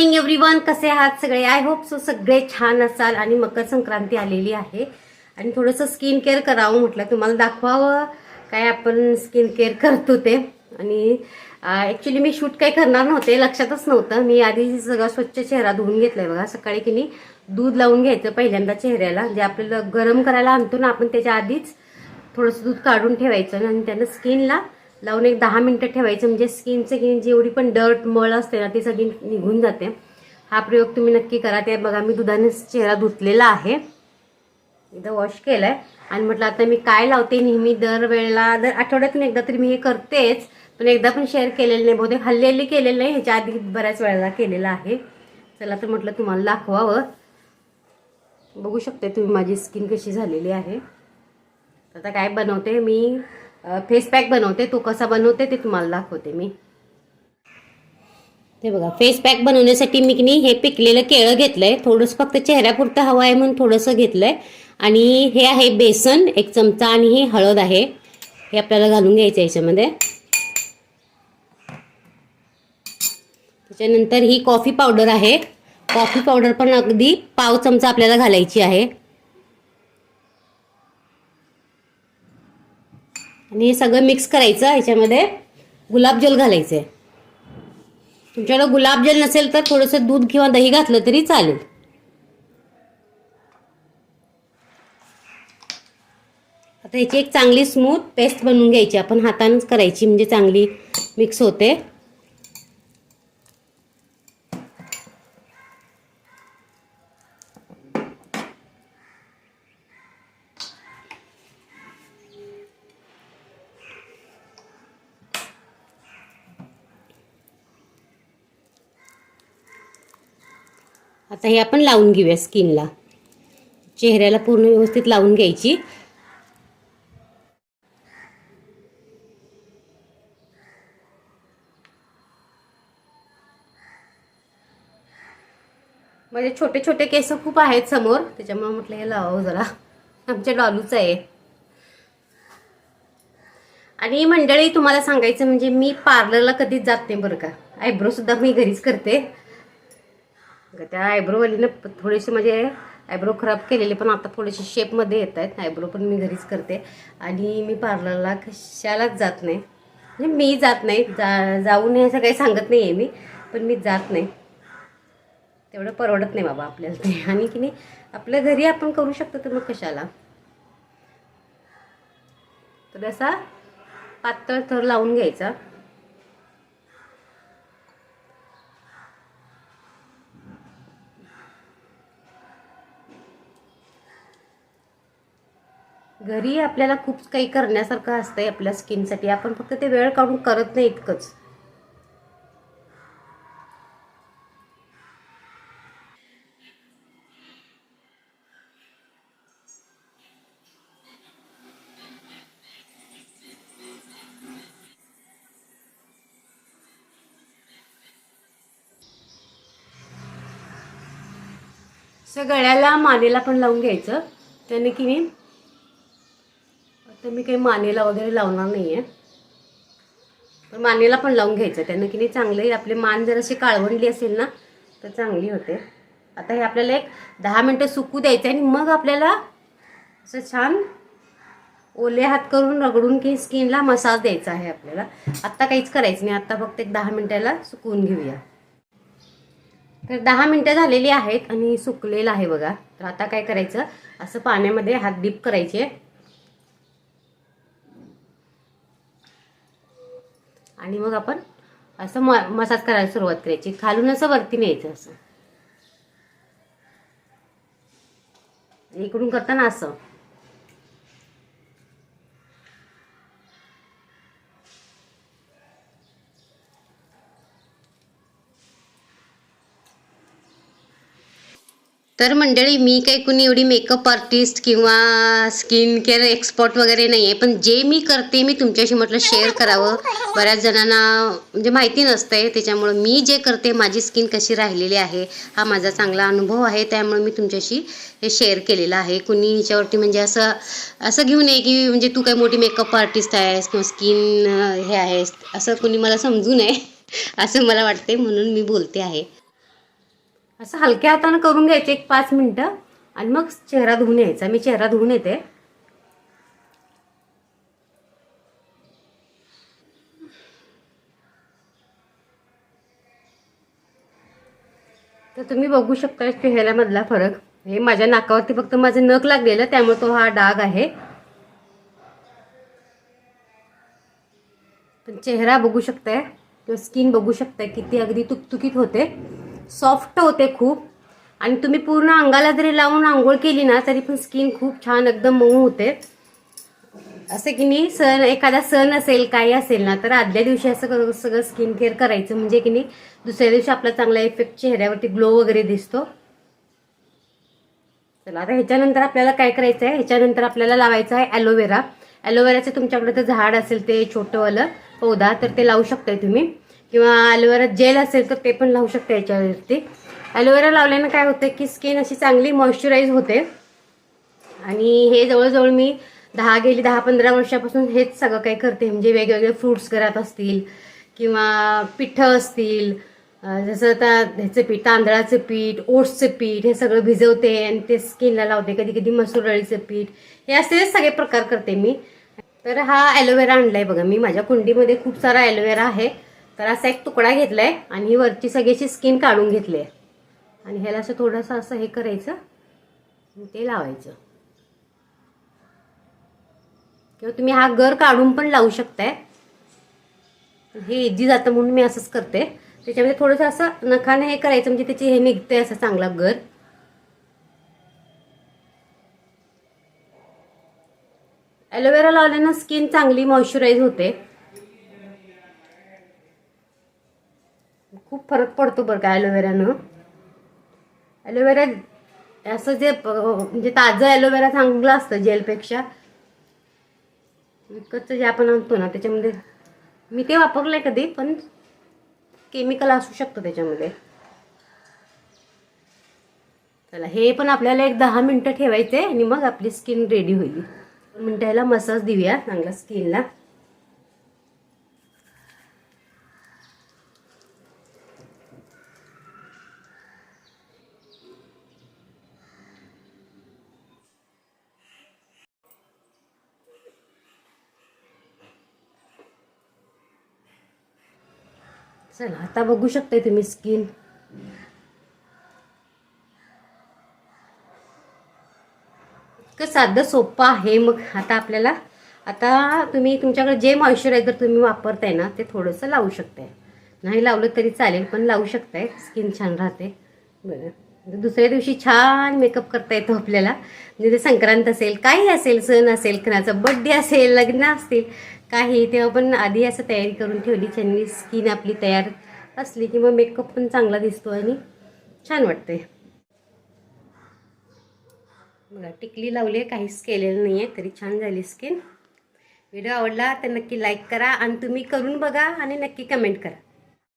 Morning everyone कसे आहात सगळे? आय होप सो सगळे छान असाल आणि मकर संक्रांती आलेली आहे. आणि थोडंसं स्किन केअर करावं म्हटलं. तुम्हाला दाखवावं काय आपण स्किन केअर करतो ते आणि ॲक्च्युली मी शूट काही करणार नव्हते. लक्षातच नव्हतं. मी आधी सगळं स्वच्छ चेहरा धुवून घेतलाय बघा. सकाळी की नाही दूध लावून घ्यायचं पहिल्यांदा चेहऱ्याला. जे आपल्याला गरम करायला आणतो ना आपण त्याच्या आधीच थोडंसं दूध काढून ठेवायचं आणि त्यानं स्किनला लावून एक दहा मिनटं ठेवायचं. म्हणजे स्किनचं की जेवढी पण डर्ट मळ असते ना ती सगळी निघून जाते. हा प्रयोग तुम्ही नक्की करा. ते बघा मी दुधाने चेहरा धुतलेला आहे. एकदा वॉश केलाय. आणि म्हटलं आता मी काय लावते? नेहमी दर वेळेला दर आठवड्यातून एकदा तरी मी हे करतेच पण एकदा पण शेअर केलेलं नाही. बहुतेक हल्लेली केलेलं नाही. ह्याच्या आधी बऱ्याच वेळेला केलेलं आहे. चला तर म्हटलं तुम्हाला दाखवावं. बघू शकते तुम्ही माझी स्किन कशी झालेली आहे. आता काय बनवते मी? फेस पॅक बनवते. तो कसा बनवते ते तुम्हाला दाखवते मी. ते बघा फेस पॅक बनवण्यासाठी मी की हे पिकलेलं केळं घेतलंय. थोडंसं फक्त चेहऱ्यापुरतं हवं आहे म्हणून थोडंसं घेतलंय. आणि हे आहे बेसन एक चमचा आणि हे हळद आहे. हे आपल्याला घालून घ्यायचं याच्यामध्ये. त्याच्यानंतर ही कॉफी पावडर आहे. कॉफी पावडर पण अगदी पाव चमचा आपल्याला घालायची आहे. आणि हे सगळं मिक्स करायचं ह्याच्यामध्ये गुलाबजल घालायचं. आहे तुमच्याकडं गुलाबजल नसेल तर थोडंसं दूध किंवा दही घातलं तरी चालेल. आता ह्याची एक चांगली स्मूथ पेस्ट बनवून घ्यायची. आपण हातानंच करायची म्हणजे चांगली मिक्स होते. आता हे आपण लावून घेऊया स्किनला. चेहऱ्याला पूर्ण व्यवस्थित लावून घ्यायची. माझे छोटे छोटे केस खूप आहेत समोर. त्याच्यामुळे म्हटलं हे लावावं जरा. आमच्या डॉलूच आहे. आणि मंडळी तुम्हाला सांगायचं म्हणजे मी पार्लरला कधीच जात नाही बरं का. आयब्रो सुद्धा मी घरीच करते. त्या आयब्रोवालीनं थोडेसे म्हणजे आयब्रो खराब केलेले पण आता थोडेसे शेपमध्ये येत आहेत. आयब्रो पण मी घरीच करते. आणि मी पार्लरला कशालाच जात नाही. म्हणजे मी जात नाही. जा जाऊन हे असं काही सांगत नाही आहे मी. पण मी जात नाही. तेवढं परवडत नाही बाबा आपल्याला ते. आणि की नाही आपल्या घरी आपण करू शकतो तर मग कशाला? तर असा पातळ थर लावून घ्यायचा. घरी आपल्याला खूप काही करण्यासारखं असतंय आपल्या स्किनसाठी. आपण फक्त ते वेळ काढून करत नाही इतकंच. सगळ्याला गळ्याला मानेला पण लावून घ्यायचं. त्याने की मी आता मी काही मानेला वगैरे लावणार नाही आहे पण मानेला पण लावून घ्यायचं त्यानं की नाही चांगले आपले मान जर अशी काळवंडली असेल ना तर चांगली होते. आता हे आपल्याला एक दहा मिनटं सुकू द्यायचं आणि मग आपल्याला असं छान ओले हात करून रगडून की स्किनला मसाज द्यायचा आहे आपल्याला. आत्ता काहीच करायचं नाही. आत्ता फक्त एक दहा मिनटाला सुकवून घेऊया. तर दहा मिनटं झालेली आहेत आणि सुकलेलं आहे बघा. तर आता काय करायचं? असं पाण्यामध्ये हात डीप करायचे. आणि मग आपण असं म मसाज करायला सुरुवात करायची. खालून असं वरती न्यायचं असं. इकडून करताना असं. तर मंडळी मी काही कुणी एवढी मेकअप आर्टिस्ट किंवा स्किन केअर एक्सपर्ट वगैरे नाही आहे पण जे मी करते मी तुमच्याशी म्हटलं शेअर करावं. बऱ्याच जणांना म्हणजे माहिती नसतंय त्याच्यामुळं मी जे करते माझी स्किन कशी राहिलेली आहे हा माझा चांगला अनुभव आहे त्यामुळे मी तुमच्याशी हे शेअर केलेलं आहे. कुणी ह्याच्यावरती म्हणजे असं असं घेऊ नये की म्हणजे तू काही मोठी मेकअप आर्टिस्ट आहेस किंवा स्किन हे आहेस असं कुणी मला समजू नये असं मला वाटते म्हणून मी बोलते आहे. असं हलक्या हातानं करून घ्यायचे एक पाच मिनटं. आणि मग चेहरा धुवून यायचा. मी चेहरा धुवून येते. तर तुम्ही बघू शकता चेहऱ्यामधला फरक. हे माझ्या नाकावरती फक्त माझं नख लागलेलं त्यामुळे तो हा डाग आहे. पण चेहरा बघू शकताय. किंवा स्किन बघू शकताय. किती अगदी तुकतुकीत होते. सॉफ्ट होते खूप. आणि तुम्ही पूर्ण अंगाला जरी लावून आंघोळ केली ना तरी पण स्किन खूप छान एकदम मऊ होते. असं की नाही सण एखादा सण असेल काही असेल ना तर आदल्या दिवशी असं सगळं स्किन केअर करायचं. म्हणजे की नाही दुसऱ्या दिवशी आपला चांगला इफेक्ट चेहऱ्यावरती ग्लो वगैरे दिसतो. चला आता ह्याच्यानंतर आपल्याला काय करायचं आहे? ह्याच्यानंतर आपल्याला लावायचं आहे ॲलोवेरा ॲलोवेराचं तुमच्याकडे तर झाड असेल ते छोटंवालं पौधा तर ते लावू शकताय तुम्ही. किंवा ॲलोवेरा जेल असेल तर ते पण लावू शकता याच्यावरती. ॲलोवेरा लावल्यानं काय होतं की स्किन अशी चांगली मॉइश्चराईज होते. आणि हे जवळजवळ मी दहा गेली दहा पंधरा वर्षापासून हेच सगळं काही करते. म्हणजे वेगवेगळे फ्रुट्स घरात असतील किंवा पिठं असतील. जसं आता ह्याचं पीठ तांदळाचं पीठ ओट्सचं पीठ हे सगळं भिजवते आणि ते स्किनला लावते. कधी कधी मसूर डाळीचं पीठ. हे असे सगळे प्रकार करते मी. तर हा ॲलोवेरा आणला आहे बघा मी. माझ्या कुंडीमध्ये खूप सारा ॲलोवेरा आहे. तर असा एक तुकडा घेतला आहे आणि ही वरची सगळीची स्किन काढून घेतली आहे आणि ह्याला असं थोडंसं असं हे करायचं ते लावायचं. किंवा तुम्ही हा गर काढून पण लावू शकताय. हे इजी जातं म्हणून मी असंच करते. त्याच्यामध्ये थोडंसं असं नखाने हे करायचं म्हणजे त्याची हे निघते असं चांगला गर. ॲलोवेरा लावल्यानं स्किन चांगली मॉइश्चराईज होते खूप फरक पडतो बरं का ॲलोवेरानं ॲलोवेरा असं जे म्हणजे ताजं ॲलोवेरा चांगलं असतं जेलपेक्षा विकतचं जे आपण आणतो ना त्याच्यामध्ये मी ते वापरलं आहे कधी पण केमिकल असू शकतं त्याच्यामध्ये. चला हे पण आपल्याला एक दहा मिनटं ठेवायचे आणि मग आपली स्किन रेडी होईल. मिनटं ह्याला मसाज देऊया चांगला स्किनला चला आता बघू शकताय तुम्ही स्किन साधं सोपं आहे मग आता आपल्याला. आता तुम्ही तुमच्याकडे जे मॉइश्चरायझर तुम्ही वापरताय ना ते थोडंसं लावू शकताय. नाही लावलं तरी चालेल पण लावू शकताय. स्किन छान राहते. बरं. दुसऱ्या दिवशी छान मेकअप करता येतो आपल्याला. म्हणजे संक्रांत असेल काही असेल सण असेल कोणाचा बड्डे असेल लग्न असतील काही तेव्हा पण आधी असं तयारी करून ठेवली छान स्किन आपली तयार असली की मग मेकअप पण चांगला दिसतो आणि छान वाटते बघा टिकली लावली आहे काहीच केलेलं नाही आहे तरी छान झाली स्किन व्हिडिओ आवडला तर नक्की लाईक करा आणि तुम्ही करून बघा आणि नक्की कमेंट करा.